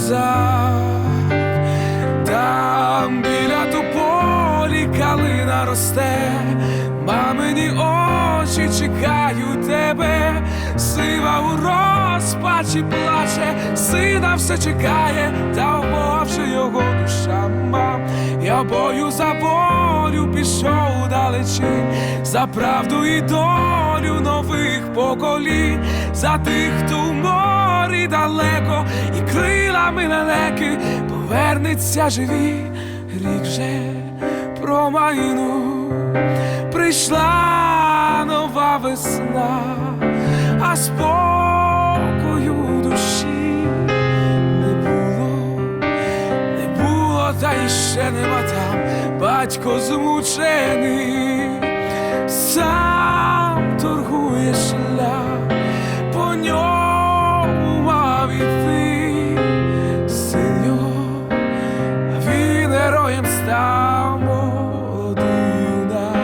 козак, там біля тополі калина росте, мамині очі чекають тебе, сива у розпачі плаче, сина все чекає, та вмовче його душа. Мам. Я бою за волю пішов далечінь, за правду і долю нових поколінь, за тих, хто в морі далеко, і крилами лелеки. Повернеться живі, рік вже промайнув, прийшла нова весна, а спокою та ще нема там. Батько змучений, сам торгує шлях, по ньому мав іти син його, він героєм став молодий юнак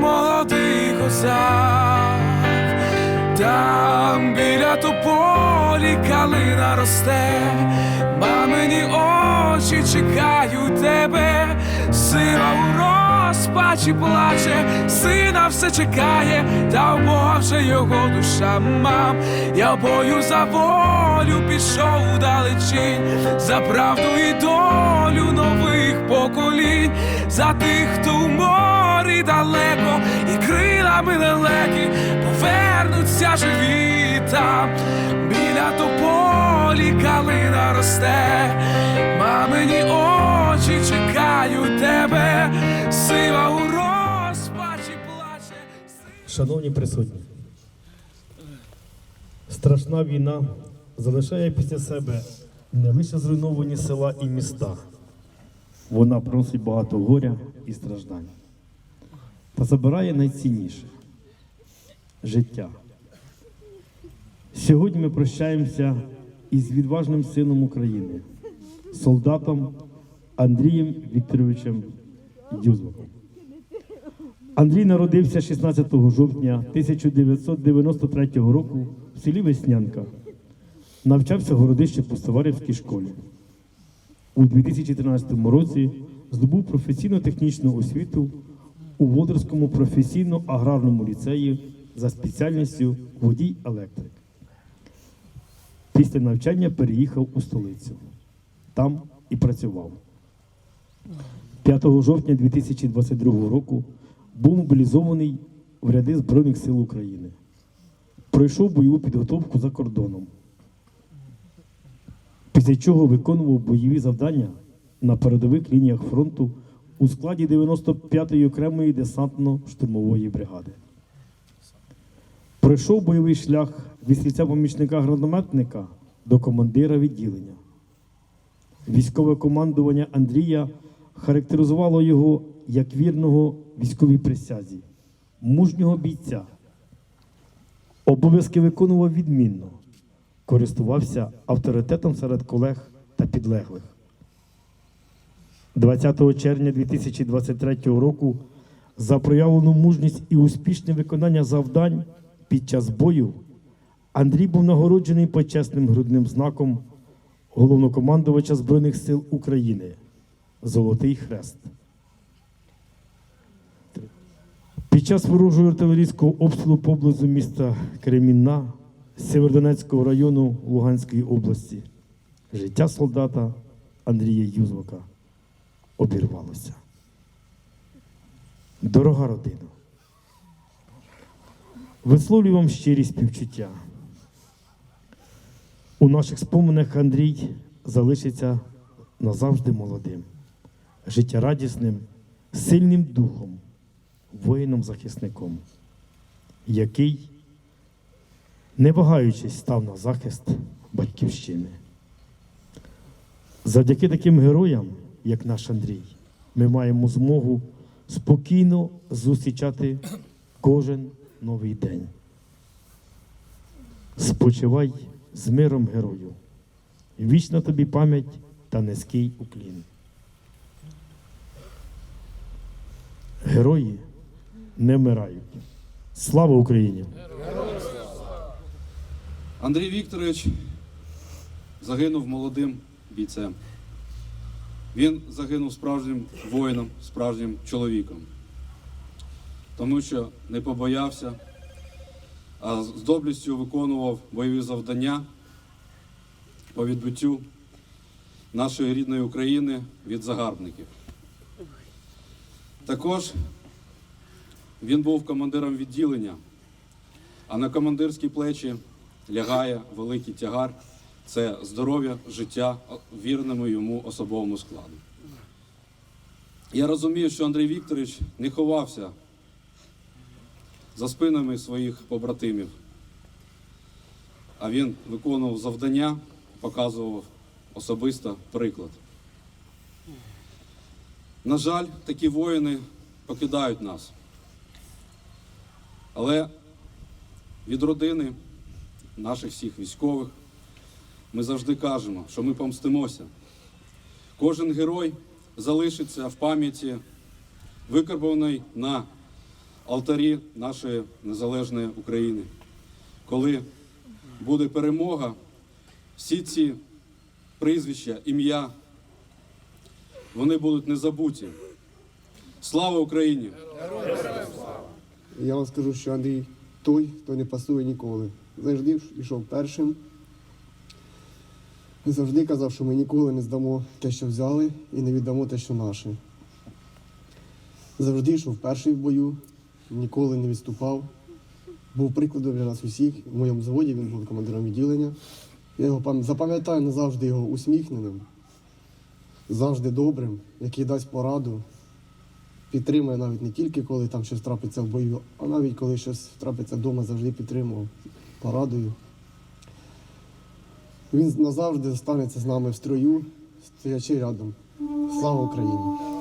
молодий козак, там біля тополі калина росте, тебе, сила у розпачі плаче, сина все чекає, та в його душа мам. Я бою за волю пішов далечінь, за правду і долю нових поколінь, за тих, хто в морі далеко, і крилами лелеки повернуться живі там, біля тополі калина росте, мамині очі чекають тебе, сива Шановні присутні, страшна війна залишає після себе не лише зруйновані села і міста. Вона приносить багато горя і страждань та забирає найцінніше життя. Сьогодні ми прощаємося із відважним сином України, солдатом Андрієм Вікторовичем Дюзовим. Андрій народився 16 жовтня 1993 року в селі Веснянка. Навчався в городищі Пустоварівській школі. У 2013 році здобув професійно-технічну освіту у Водорському професійно-аграрному ліцеї за спеціальністю водій-електрик. Після навчання переїхав у столицю. Там і працював. 5 жовтня 2022 року був мобілізований в ряди Збройних сил України. Пройшов бойову підготовку за кордоном. Після чого виконував бойові завдання на передових лініях фронту у складі 95-ї окремої десантно-штурмової бригади. Пройшов бойовий шлях від стрільця помічника гранатометника до командира відділення. Військове командування Андрія характеризувало його як вірного військовій присязі, мужнього бійця. Обов'язки виконував відмінно, користувався авторитетом серед колег та підлеглих. 20 червня 2023 року за проявлену мужність і успішне виконання завдань під час бою Андрій був нагороджений почесним грудним знаком головнокомандувача Збройних сил України Золотий Хрест. Час ворожого артилерійського обстрілу поблизу міста Кремінна Сєвєродонецького району Луганської області життя солдата Андрія Юзвака обірвалося. Дорога родина, висловлюю вам щирі співчуття. У наших споминах Андрій залишиться назавжди молодим, життєрадісним, сильним духом, воїном-захисником, який, не вагаючись, став на захист батьківщини. Завдяки таким героям, як наш Андрій, ми маємо змогу спокійно зустрічати кожен новий день. Спочивай з миром герою. Вічна тобі пам'ять та низький уклін. Герої не вмирають. Слава Україні! Андрій Вікторович загинув молодим бійцем. Він загинув справжнім воїном, справжнім чоловіком, тому що не побоявся, а з доблістю виконував бойові завдання по відбиттю нашої рідної України від загарбників. Також він був командиром відділення, а на командирські плечі лягає великий тягар це здоров'я, життя вірному йому особовому складу. Я розумію, що Андрій Вікторович не ховався за спинами своїх побратимів, а він виконував завдання, показував особисто приклад. На жаль, такі воїни покидають нас. Але від родини наших всіх військових ми завжди кажемо, що ми помстимося. Кожен герой залишиться в пам'яті, викарбований на алтарі нашої незалежної України. Коли буде перемога, всі ці прізвища, ім'я, вони будуть не забуті. Слава Україні! Я вам скажу, що Андрій той, хто не пасує ніколи. Завжди йшов першим. Завжди казав, що ми ніколи не здамо те, що взяли, і не віддамо те, що наше. Завжди йшов перший в бою, ніколи не відступав. Був прикладом для нас усіх. В моєму заводі він був командиром відділення. Я його запам'ятаю назавжди його усміхненим, завжди добрим, який дасть пораду, підтримує навіть не тільки коли там щось трапиться в бою, а навіть коли щось трапиться вдома, завжди підтримував порадою. Він назавжди залишиться з нами в строю, стоячи рядом. Слава Україні!